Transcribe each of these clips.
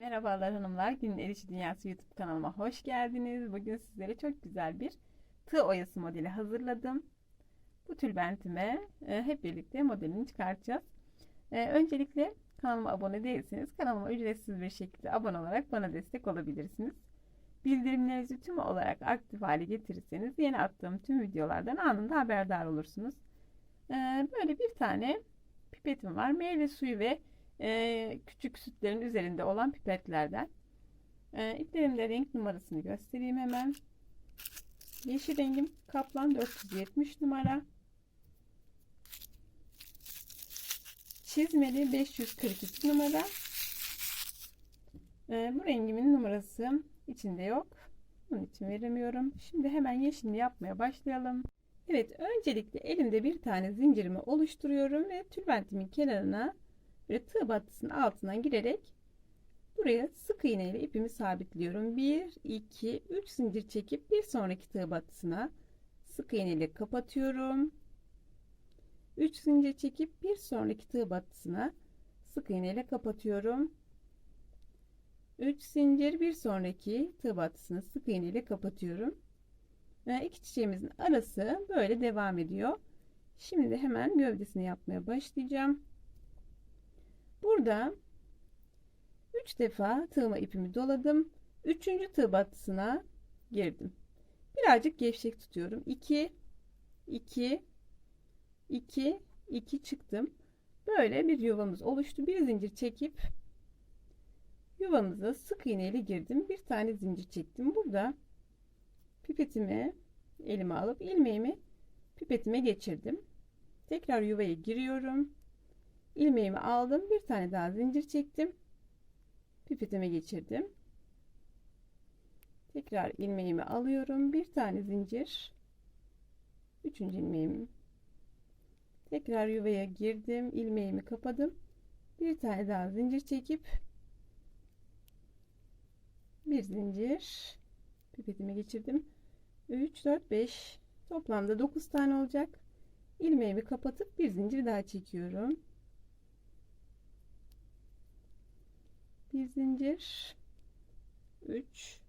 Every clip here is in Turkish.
Merhabalar hanımlar. Günün El İşi Dünyası YouTube kanalıma hoş geldiniz. Bugün sizlere çok güzel bir tığ oyası modeli hazırladım. Bu tülbentime e, hep birlikte modelini çıkartacağız. E, öncelikle kanalıma abone değilseniz kanalıma ücretsiz bir şekilde abone olarak bana destek olabilirsiniz. Bildirimlerinizi tüm olarak aktif hale getirirseniz yeni attığım tüm videolardan anında haberdar olursunuz. E, böyle bir tane pipetim var. Meyve suyu ve e, küçük sütlerin üzerinde olan pipetlerden. E, iplerimde renk numarasını göstereyim hemen. Yeşil rengim kaplan 470 numara. Çizmeli 542 numara. E, bu rengimin numarası içinde yok. Bunun için veremiyorum. Şimdi hemen yeşilini yapmaya başlayalım. Evet öncelikle elimde bir tane zincirimi oluşturuyorum ve tülbentimin kenarına Böyle tığ battısının altından girerek buraya sık iğne ile ipimi sabitliyorum. 1, 2, 3 zincir çekip bir sonraki tığ battısına sık iğne ile kapatıyorum. 3 zincir çekip bir sonraki tığ battısına sık iğne ile kapatıyorum. 3 zincir bir sonraki tığ battısını sık iğne ile kapatıyorum. Ve iki çiçeğimizin arası böyle devam ediyor. Şimdi hemen gövdesini yapmaya başlayacağım. Burada 3 defa tığıma ipimi doladım. 3. tığ battısına girdim. Birazcık gevşek tutuyorum. 2 2 2 2 çıktım. Böyle bir yuvamız oluştu. Bir zincir çekip yuvamıza sık iğne ile girdim. Bir tane zincir çektim. Burada pipetimi elime alıp ilmeğimi pipetime geçirdim. Tekrar yuvaya giriyorum ilmeğimi aldım. Bir tane daha zincir çektim. Pipetime geçirdim. Tekrar ilmeğimi alıyorum. Bir tane zincir. Üçüncü ilmeğimi tekrar yuvaya girdim. İlmeğimi kapadım. Bir tane daha zincir çekip bir zincir pipetime geçirdim. 3 4 5 toplamda 9 tane olacak. İlmeğimi kapatıp bir zincir daha çekiyorum bir zincir. 3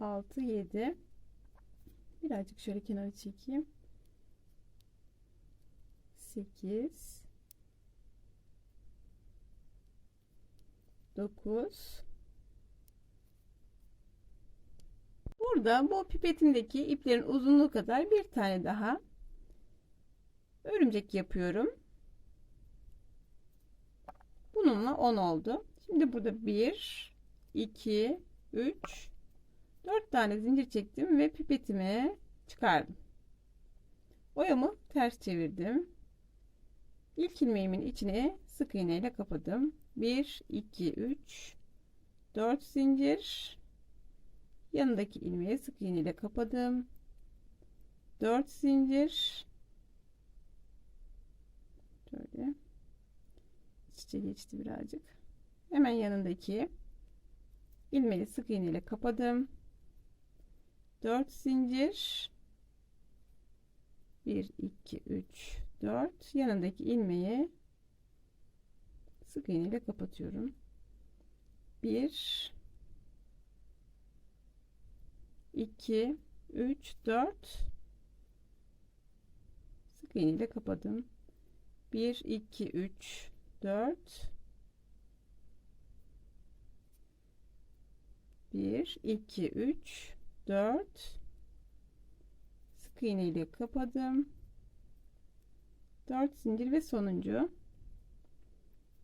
6 7 birazcık şöyle kenara çekeyim. 8 9 Burada bu pipetimdeki iplerin uzunluğu kadar bir tane daha. Örümcek yapıyorum. Bununla 10 oldu. Şimdi burada 1, 2, 3, 4 tane zincir çektim ve pipetimi çıkardım. Oyamı ters çevirdim. İlk ilmeğimin içine sık iğne ile kapadım. 1, 2, 3, 4 zincir. Yanındaki ilmeği sık iğne ile kapadım. 4 zincir. Şöyle. İç geçti birazcık. Hemen yanındaki ilmeği sık iğne ile kapadım. 4 zincir 1 2 3 4 yanındaki ilmeği sık iğne ile kapatıyorum. 1 2 3 4 sık iğne ile kapadım. 1 2 3 4 1 2 3 4 sık iğne ile kapadım. 4 zincir ve sonuncu.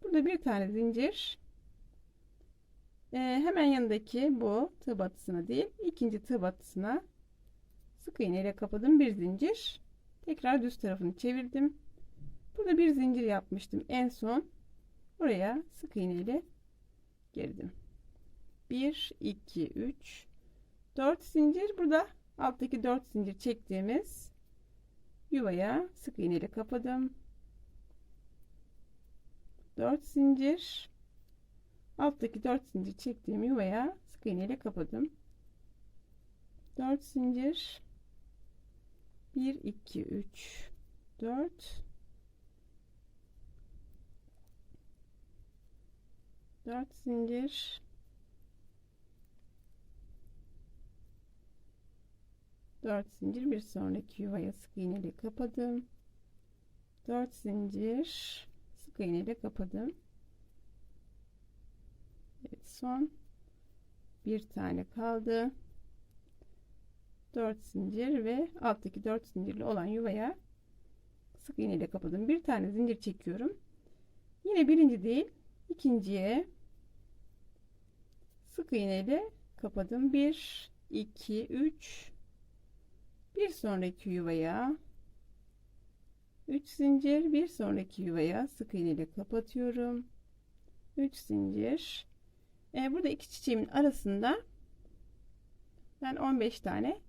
Burada bir tane zincir. Ee, hemen yanındaki bu tığ batısına değil ikinci tığ batısına sık iğne ile kapadım. Bir zincir. Tekrar düz tarafını çevirdim. Burada bir zincir yapmıştım. En son oraya sık iğne ile girdim 1 2 3 4 zincir burada. Alttaki 4 zincir çektiğimiz yuvaya sık iğne ile kapadım. 4 zincir. Alttaki 4 zincir çektiğim yuvaya sık iğne ile kapadım. 4 zincir. 1 2 3 4 4 zincir 4 zincir bir sonraki yuvaya sık iğne ile kapadım. 4 zincir sık iğne ile kapadım. Evet son bir tane kaldı. 4 zincir ve alttaki 4 zincirli olan yuvaya sık iğne ile kapadım. Bir tane zincir çekiyorum. Yine birinci değil ikinciye sık iğne ile kapadım. 1 2 3 bir sonraki yuvaya 3 zincir bir sonraki yuvaya sık iğne ile kapatıyorum. 3 zincir. Ee, burada iki çiçeğimin arasında ben 15 tane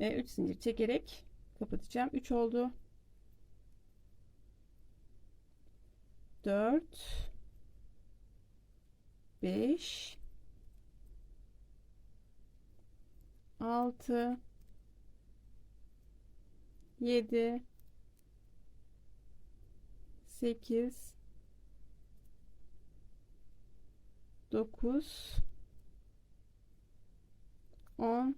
e, 3 zincir çekerek kapatacağım. 3 oldu. 4 5 6 7 8 9 10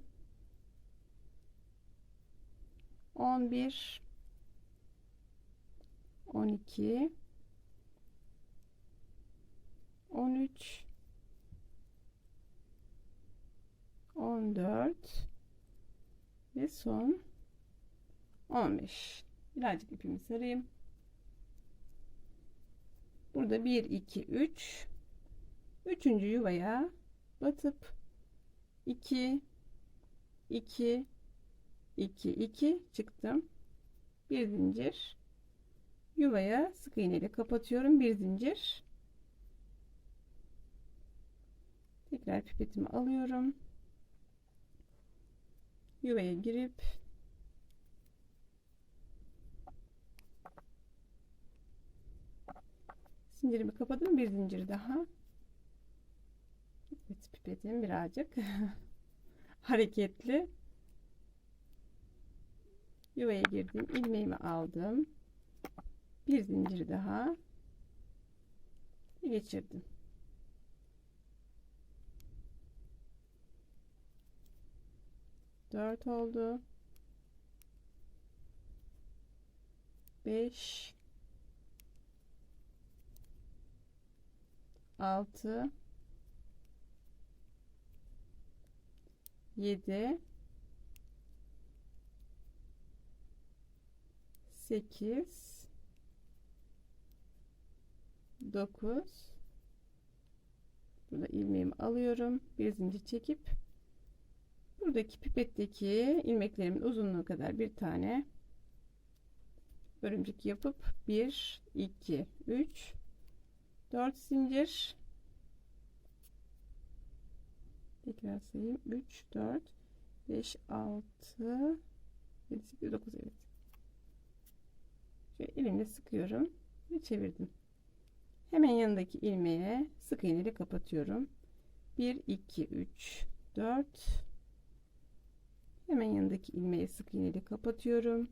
11 12 13 14 ve son 15 birazcık ipimi sarayım. Burada 1 2 3 üçüncü yuvaya batıp 2 2 2 2 çıktım. Bir zincir yuvaya sık iğne ile kapatıyorum. Bir zincir. Tekrar pipetimi alıyorum. Yuvaya girip zincirimi kapadım bir zincir daha. Evet pipetim birazcık hareketli. Yuvaya girdim ilmeğimi aldım. Bir zincir daha. Geçirdim. 4 oldu. 5 6 7 8 9 burada ilmeğimi alıyorum. Bir zincir çekip buradaki pipetteki ilmeklerimin uzunluğu kadar bir tane örümcek yapıp 1 2 3 4 zincir. Tekrar sayayım. 3 4 5 6 7 8 9 evet. Şöyle elimle sıkıyorum ve çevirdim. Hemen yanındaki ilmeğe sık iğneyle kapatıyorum. 1 2 3 4 hemen yanındaki ilmeği sık iğneyle kapatıyorum.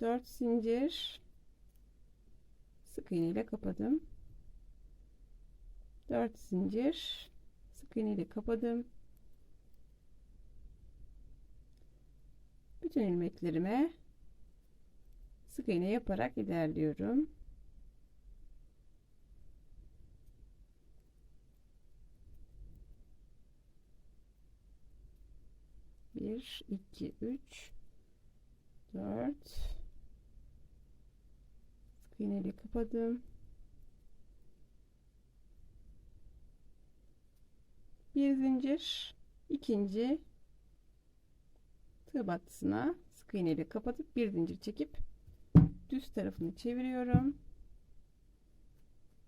4 zincir. Sık iğneyle kapadım 4 zincir. Sık iğneyle kapadım. Bütün ilmeklerime sık iğne yaparak ilerliyorum. 1 2 3 4 sık iğneyle kapadım bir zincir. İkinci tığ battısına sık iğneyle kapatıp bir zincir çekip düz tarafını çeviriyorum.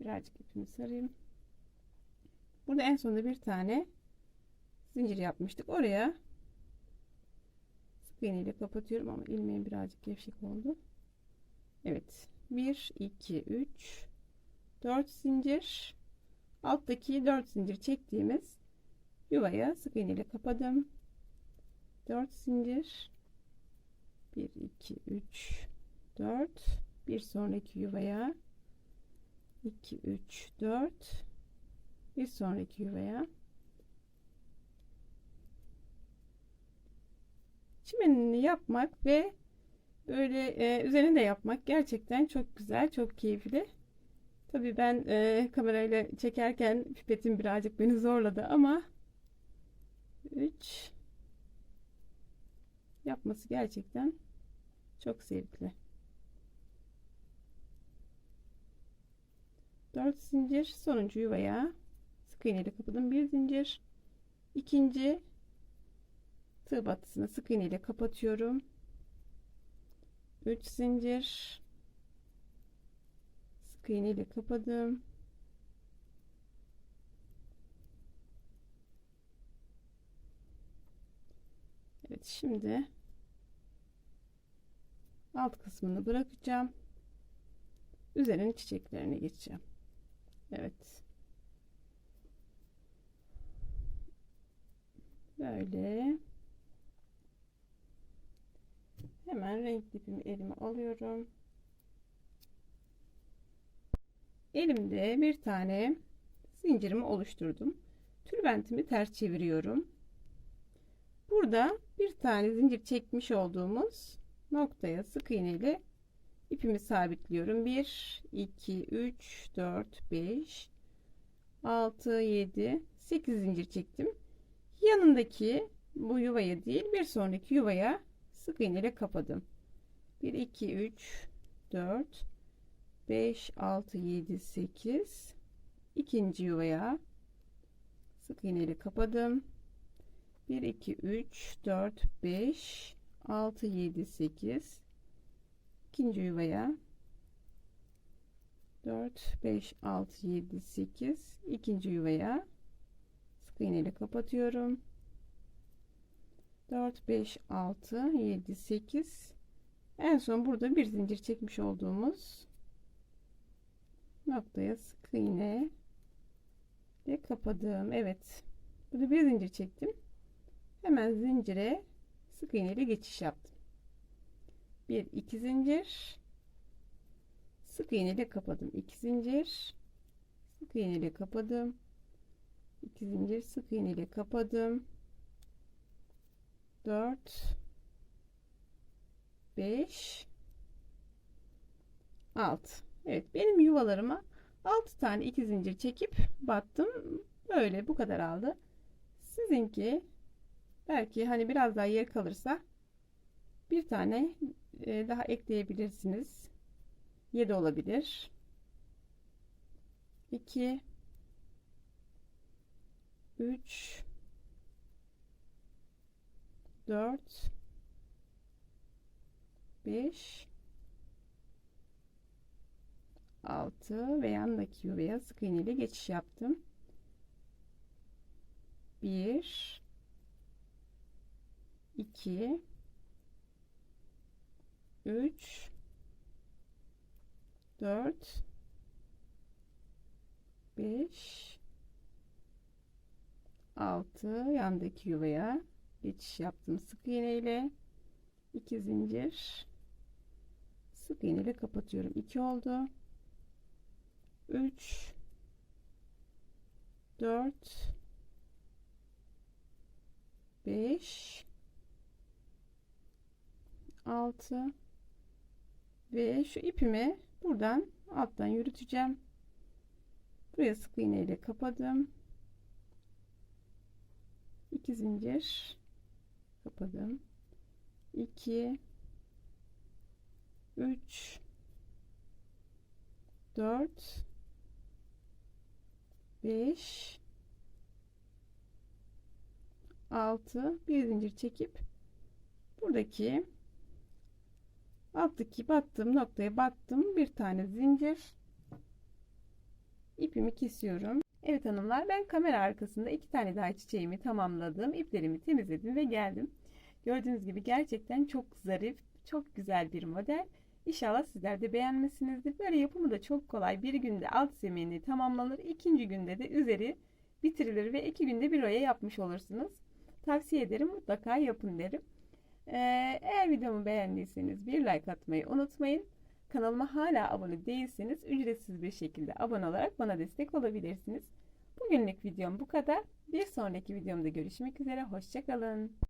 Birazcık ipimi sarayım. Burada en sonunda bir tane zincir yapmıştık. Oraya iğneyle kapatıyorum ama ilmeğim birazcık gevşek oldu. Evet. 1 2 3 4 zincir. Alttaki 4 zincir çektiğimiz yuvaya sık iğneyle kapadım. 4 zincir. 1 2 3 4 bir sonraki yuvaya 2 3 4 bir sonraki yuvaya çimenini yapmak ve böyle e, üzerine de yapmak gerçekten çok güzel çok keyifli. Tabii ben e, kamerayla çekerken pipetim birazcık beni zorladı ama 3 yapması gerçekten çok zevkli. 4 zincir sonuncu yuvaya sık iğneyle kapadım bir zincir. İkinci tığ batısını sık iğneyle kapatıyorum. 3 zincir. Sık iğneyle kapadım Evet şimdi alt kısmını bırakacağım. Üzerine çiçeklerine geçeceğim. Evet. Böyle. Hemen renk ipimi elime alıyorum. Elimde bir tane zincirimi oluşturdum. Tülbentimi ters çeviriyorum. Burada bir tane zincir çekmiş olduğumuz noktaya sık iğne ipimi sabitliyorum. 1 2 3 4 5 6 7 8 zincir çektim. Yanındaki bu yuvaya değil bir sonraki yuvaya sık iğne kapadım. 1 2 3 4 5 6 7 8 ikinci yuvaya sık iğne kapadım 1 2 3 4 5 6 7 8 ikinci yuvaya. 4 5 6 7 8 ikinci yuvaya. Sık iğne ile kapatıyorum. 4 5 6 7 8 en son burada bir zincir çekmiş olduğumuz noktaya sık iğne ve kapadım evet. Burada bir zincir çektim hemen zincire sık iğne geçiş yaptım. Bir iki zincir. Sık iğne kapadım. 2 zincir. Sık iğne kapadım. 2 zincir. Sık iğne kapadım. 4 5 6 Evet benim yuvalarıma 6 tane 2 zincir çekip battım. Böyle bu kadar aldı. Sizinki belki hani biraz daha yer kalırsa bir tane e, daha ekleyebilirsiniz. 7 olabilir. 2 3 4 5 6 ve yandaki yuvaya sık iğne ile geçiş yaptım. 1 2 3 4 5 6 yandaki yuvaya geçiş yaptım sık iğne ile 2 zincir. Sık iğne ile kapatıyorum. 2 oldu. 3 4 5 6 ve şu ipimi buradan alttan yürüteceğim. Buraya sık iğne ile kapadım. 2 zincir kapadım. 2 3 4 5 6 bir zincir çekip buradaki alttaki battığım noktaya battım bir tane zincir ipimi kesiyorum Evet hanımlar ben kamera arkasında iki tane daha çiçeğimi tamamladım iplerimi temizledim ve geldim gördüğünüz gibi gerçekten çok zarif çok güzel bir model İnşallah sizler de beğenmişsinizdir. Böyle yapımı da çok kolay. Bir günde alt zemini tamamlanır. ikinci günde de üzeri bitirilir ve iki günde bir oya yapmış olursunuz. Tavsiye ederim mutlaka yapın derim. Ee, eğer videomu beğendiyseniz bir like atmayı unutmayın. Kanalıma hala abone değilseniz ücretsiz bir şekilde abone olarak bana destek olabilirsiniz. Bugünlük videom bu kadar. Bir sonraki videomda görüşmek üzere. Hoşçakalın.